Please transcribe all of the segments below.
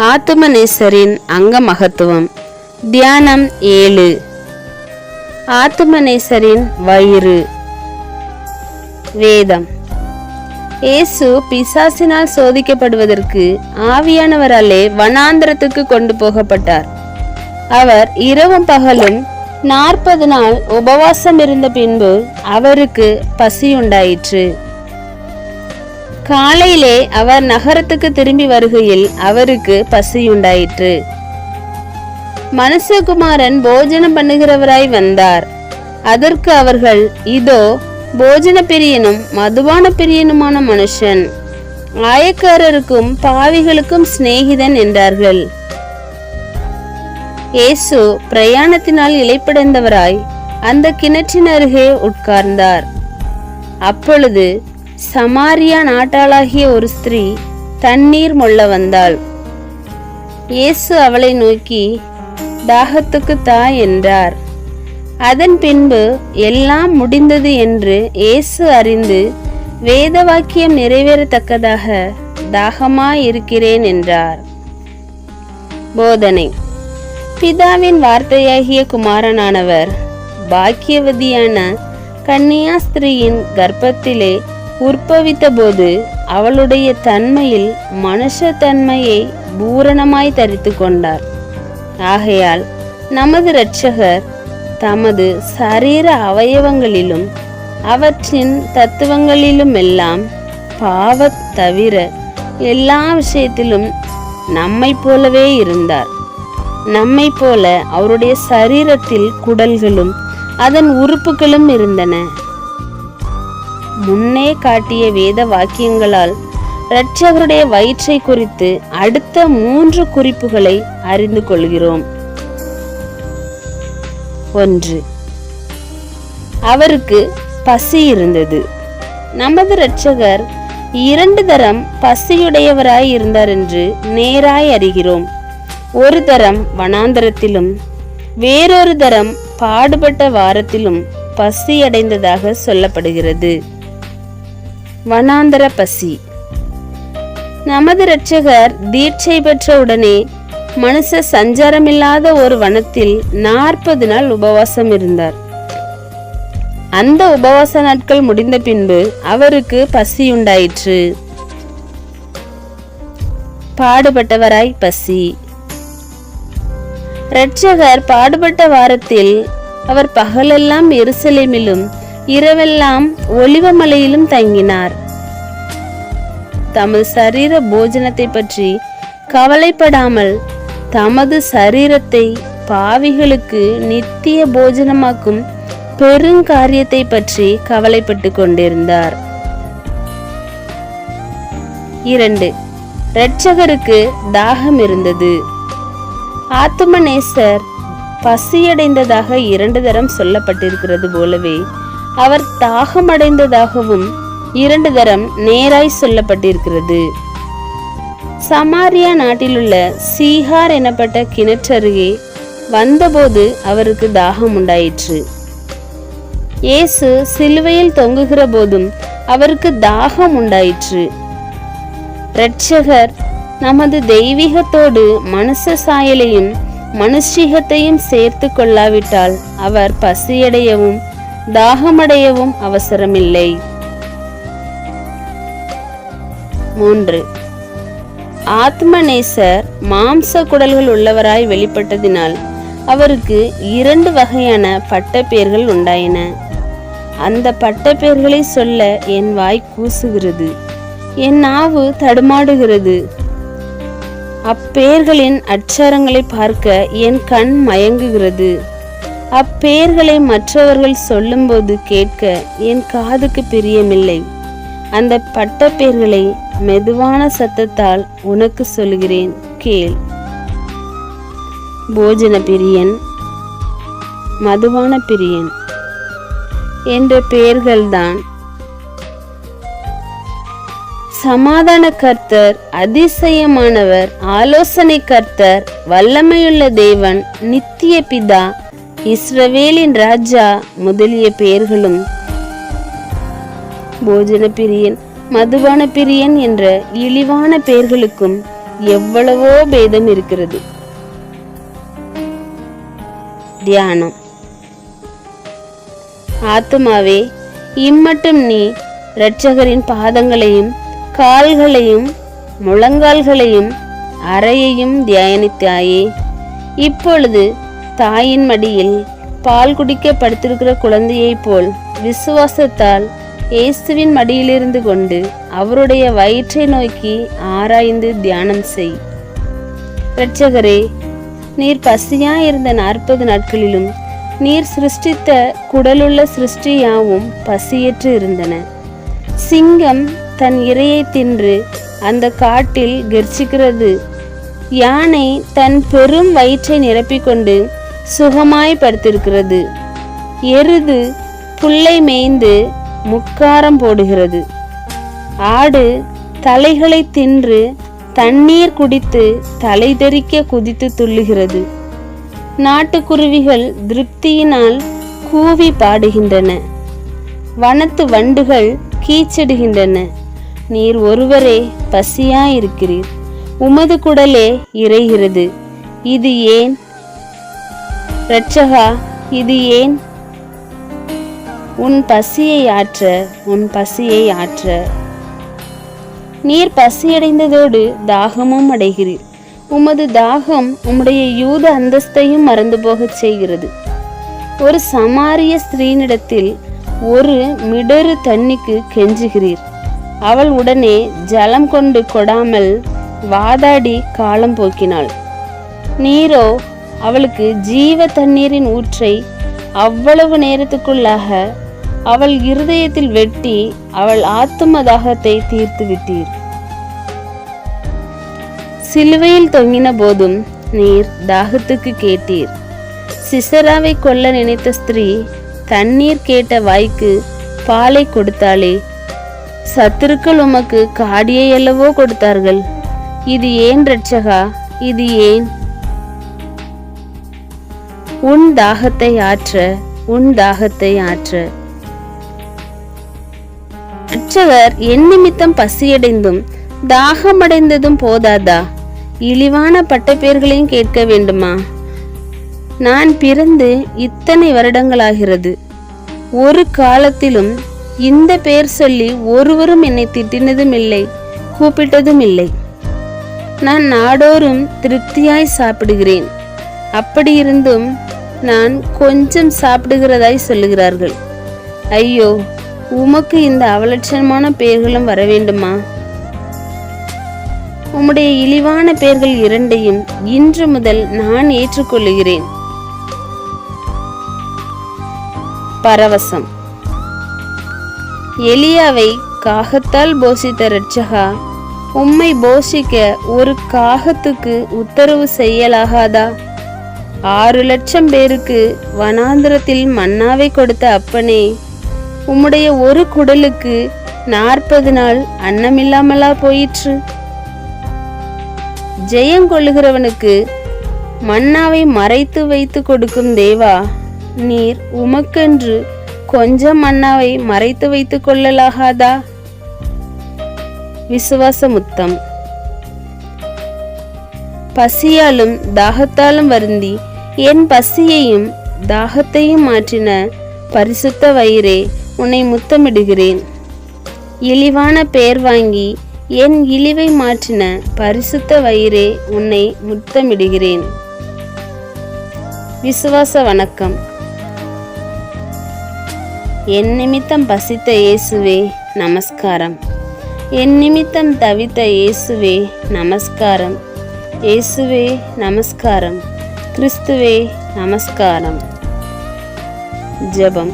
ஆத்மநேசரின் அங்க மகத்துவம் தியானம் ஏழு. ஆத்மநேசரின் வயிறு. வேதம். இயேசு பிசாசினால் சோதிக்கப்படுவதற்கு ஆவியானவராலே வனாந்திரத்துக்கு கொண்டு போகப்பட்டார். அவர் இரவும் பகலும் நாற்பது நாள் உபவாசம் இருந்த பின்பு அவருக்கு பசியுண்டாயிற்று. காலையிலே அவர் நகரத்துக்கு திரும்பி வருகையில் அவருக்கு பசியுண்டாயிற்று. மனுஷகுமாரன் போஜனம் பண்ணுகிறவராய் வந்தார். அதற்கு அவர்கள் இதோ போஜன பிரியனும் மதுவான பிரியனுமான மனுஷன். ஆயக்காரருக்கும் பாவிகளுக்கும் சிநேகிதன் என்றார்கள். இயேசு பிரயாணத்தினால் இலைப்படைந்தவராய் அந்த கிணற்றின் அருகே உட்கார்ந்தார். அப்பொழுது சமாரியா நாட்டாளாகிய ஒரு ஸ்திரீ தண்ணீர் மொள்ள வந்தாள். இயேசு அவளை நோக்கி தாகத்துக்கு தா என்றார். அதன் பின்பு எல்லாம் முடிந்தது என்று இயேசு அறிந்து வேத வாக்கியம் நிறைவேறத்தக்கதாக தாகமாயிருக்கிறேன் என்றார். போதனை. பிதாவின் வார்த்தையாகிய குமாரனானவர் பாக்கியவதியான கன்னியாஸ்திரியின் கர்ப்பத்திலே உற்பவித்தபோது அவளுடைய தன்மையில் மனுஷ தன்மையை பூரணமாய் தரித்து கொண்டார். ஆகையால் நமது இரட்சகர் தமது சரீர அவயவங்களிலும் அவற்றின் தத்துவங்களிலும் எல்லாம் பாவத் தவிர எல்லா விஷயத்திலும் நம்மை போலவே இருந்தார். நம்மை போல அவருடைய சரீரத்தில் குடல்களும் அதன் உறுப்புகளும் இருந்தன. முன்னே காட்டிய வேத வாக்கியங்களால் இரட்சகருடைய வயிற்றை குறித்து அடுத்த மூன்று குறிப்புகளை அறிந்து கொள்கிறோம். ஒன்று. அவருக்கு பசி இருந்தது. நமது இரட்சகர் இரண்டு தரம் பசியுடையவராய் இருந்தார் என்று நேராய் அறிகிறோம். ஒரு தரம் வனாந்தரத்திலும் வேறொரு தரம் பாடுபட்ட வாரத்திலும் பசி அடைந்ததாக சொல்லப்படுகிறது. வனாந்தர பசி. நமது இரட்சகர் தீட்சை பெற்ற உடனே மனுஷ சஞ்சாரமில்லாத ஒரு வனத்தில் நாற்பது நாள் உபவாசம் இருந்தார். அந்த உபவாச நாட்கள் முடிந்த பின்பு அவருக்கு பசியுண்டாயிற்று பாடுபட்டவராய் பசி. இரட்சகர் பாடுபட்ட வாரத்தில் அவர் பகலெல்லாம் எருசலேமிலும் இரவெல்லாம் ஒளிவமலையிலும் தங்கினார். தமது சரீர போஜனத்தை பற்றி கவலைப்படாமல் தமது சரீரத்தை பாவிகளுக்கு நித்திய போஜனமாக்கும் பெருங்காரியத்தை பற்றி கவலைப்பட்டு கொண்டிருந்தார். இரண்டு இரட்சகருக்கு தாகம் இருந்தது. ஆத்துமநேசர் பசியடைந்ததாக இரண்டு தரம் சொல்லப்பட்டிருக்கிறது போலவே அவர் தாகமடைந்ததாகவும் இரண்டு தரம் நேராய் சொல்லப்பட்டிருக்கிறது. சமாரியா நாட்டிலுள்ள சீஹார் எனப்பட்ட கிணற்றருகே வந்தபோது அவருக்கு தாகம் உண்டாயிற்று. இயேசு சிலுவையில் தொங்குகிற போதும் அவருக்கு தாகம் உண்டாயிற்று. இரட்சகர் நமது தெய்வீகத்தோடு மனுஷ சாயலையும் மனுஷீகத்தையும் சேர்த்து கொள்ளாவிட்டால் அவர் பசியடையவும் தாகமடையவும் அவசரமில்லை. மூன்று. ஆத்மநேசர் மாம்ச குடல்கள் உள்ளவராய் வெளிப்பட்டதினால் அவருக்கு இரண்டு வகையான பட்டப்பேர்கள் உண்டாயின. அந்த பட்டப்பேர்களை சொல்ல என் வாய் கூசுகிறது என் நாவு தடுமாடுகிறது. அப்பெயர்களின் அச்சாரங்களை பார்க்க என் கண் மயங்குகிறது. அப்பெயர்களை மற்றவர்கள் சொல்லும்போது கேட்க என் காதுக்கு பிரியமில்லை. அந்த பட்டப்பேர்களை மெதுவான சத்தத்தால் உனக்கு சொல்கிறேன் கேள். போஜன பிரியன் மதுவான பிரியன் என்ற பெயர்கள்தான். சமாதான கர்த்தர் அதிசயமானவர் ஆலோசனை கர்த்தர் வல்லமையுள்ள தேவன் நித்திய பிதா இஸ்ரவேலின் ராஜா முதலிய பெயர்களும் போஜன பிரியன் மதுபான பிரியன் என்ற இழிவான பெயர்களுக்கும் எவ்வளவோ பேதம் இருக்கிறது. தியானம். ஆத்துமாவே இம்மட்டும் நீ இரட்சகரின் பாதங்களையும் கால்களையும் முழங்கால்களையும் அறையையும் தியானித்தாயே. இப்பொழுது தாயின் மடியில் பால் குடிக்க படுத்திருக்கிற குழந்தையைப் போல் விசுவாசத்தால் இயேசுவின் மடியிலிருந்து கொண்டு அவருடைய வயிற்றை நோக்கி ஆராய்ந்து தியானம் செய். இரட்சகரே நீர் பசியாயிருந்த நாற்பது நாட்களிலும் நீர் சிருஷ்டித்த குடலுள்ள சிருஷ்டி யாவும் பசியற்று இருந்தன. சிங்கம் தன் இரையை தின்று அந்த காட்டில் கெர்ச்சிக்கிறது. யானை தன் பெரும் வயிற்றை நிரப்பிக்கொண்டு சுகமாய் படுத்திருக்கிறது எருது புல்லை மேய்ந்து முக்காரம் போடுகிறது. ஆடு தலைகளை தின்று தண்ணீர் குடித்து தலை தெறிக்க குதித்து துள்ளுகிறது. நாட்டுக்குருவிகள் திருப்தியினால் கூவி பாடுகின்றன. வனத்து வண்டுகள் கீச்சிடுகின்றன. நீர் ஒருவரே பசியாயிருக்கிறீர். உமது குடலே இறைகிறது. இது ஏன் இரட்சகா இது ஏன்? உன் பசியை ஆற்ற உன் பசியை ஆற்ற. நீர் பசியடைந்ததோடு தாகமும் அடைகிறீர். உமது தாகம் உம்முடைய யூத அந்தஸ்தையும் மறந்து போகச் செய்கிறது. ஒரு சமாரிய ஸ்திரீனிடத்தில் ஒரு மிடரு தண்ணிக்கு கெஞ்சுகிறீர். அவள் உடனே ஜலம் கொண்டு கொடாமல் வாதாடி காலம் போக்கினாள். நீரோ அவளுக்கு ஜீவ தண்ணீரின் ஊற்றை அவ்வளவு நேரத்துக்குள்ளாக அவள் இருதயத்தில் வெட்டி அவள் ஆத்தும தாகத்தை தீர்த்து விட்டீர். சிலுவையில் தொங்கின போதும் நீர் தாகத்துக்கு கேட்டீர். சிசராவை கொல்ல நினைத்த ஸ்திரீ தண்ணீர் கேட்ட வாய்க்கு பாலை கொடுத்தாளே சத்துருக்கள் உமக்கு காடியை அல்லவோ கொடுத்தார்கள். இது ஏன் ரட்சகா இது ஏன் உன் தாகத்தை ஆற்ற உன் தாகத்தை ஆற்ற. ரட்சகர் என் நிமித்தம் பசியடைந்தும் தாகமடைந்ததும் போதாதா? இழிவான பட்டப்பேர்களையும் கேட்க வேண்டுமா? நான் பிறந்து இத்தனை வருடங்களாகிறது. ஒரு காலத்திலும் இந்த பெயர் சொல்லி ஒருவரும் என்னை திட்டினதும் இல்லை கூப்பிட்டதும் இல்லை நான் நாடோறும் திருப்தியாய் சாப்பிடுகிறேன். அப்படியிருந்தும் நான் கொஞ்சம் சாப்பிடுகிறதாய் சொல்லுகிறார்கள். ஐயோ உமக்கு இந்த அவலட்சணமான பெயர்களும் வர வேண்டுமா? உம்முடைய இழிவான பெயர்கள் இரண்டையும் இன்று முதல் நான் ஏற்றுக்கொள்ளுகிறேன். பரவசம். எலியாவை காகத்தால் போஷித்த ரட்சகா உம்மை போஷிக்க ஒரு காகத்துக்கு உத்தரவு செய்யலாகாதா? ஆறு லட்சம் பேருக்கு வனாந்திரத்தில் மன்னாவை கொடுத்த அப்பனே உம்முடைய ஒரு குடலுக்கு நாற்பது நாள் அன்னமில்லாமலா போயிற்று. ஜெயங்கொள்ளுகிறவனுக்கு மன்னாவை மறைத்து வைத்து கொடுக்கும் தேவா நீர் உமக்கென்று கொஞ்சம் மன்னாவை மறைத்து வைத்துக் கொள்ளலாகாதா? விசுவாசமுத்தம். பசியாலும் தாகத்தாலும் வருந்தி என் பசியையும் தாகத்தையும் மாற்றின பரிசுத்த வயிறே உன்னை முத்தமிடுகிறேன். இழிவான பெயர் வாங்கி என் இழிவை மாற்றின பரிசுத்த வயிறே உன்னை முத்தமிடுகிறேன். விசுவாச வணக்கம். என் நிமித்தம் பசித்த இயேசுவே நமஸ்காரம். என் நிமித்தம் தவித்த இயேசுவே நமஸ்காரம். இயேசுவே நமஸ்காரம். கிறிஸ்துவே நமஸ்காரம். ஜெபம்.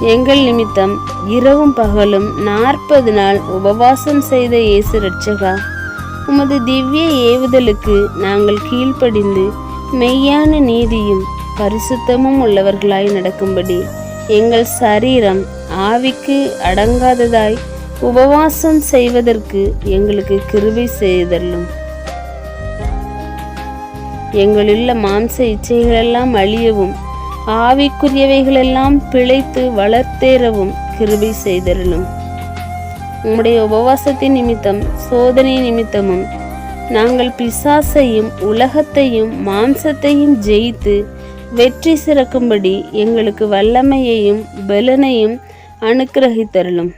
எங்கள் நிமித்தம் இரவும் பகலும் நாற்பது நாள் உபவாசம் செய்த இயேசு ரட்சகா உமது திவ்ய ஏவுதலுக்கு நாங்கள் கீழ்ப்படிந்து மெய்யான நீதியும் பரிசுத்தமும் உள்ளவர்களாய் நடக்கும்படி எங்கள் சரீரம் ஆவிக்கு அடங்காததாய் உபவாசம் செய்வதற்கு எங்களுக்கு கிருபை செய்தல்லும் எங்களுள்ள மாம்ச இச்சைகளெல்லாம் அழியவும் ஆவிக்குரியவைகளெல்லாம் பிழைத்து வளர்த்தேறவும் கிருபை செய்தருளும். உம்முடைய உபவாசத்தின் நிமித்தம் சோதனை நிமித்தமும் நாங்கள் பிசாசையும் உலகத்தையும் மாம்சத்தையும் ஜெயித்து வெற்றி சிறக்கும்படி எங்களுக்கு வல்லமையையும் பலனையும் அனுக்கிரகித்தருளும்.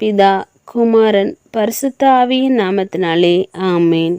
பிதா குமாரன் பரிசுத்த ஆவியின் நாமத்தினாலே ஆமேன்.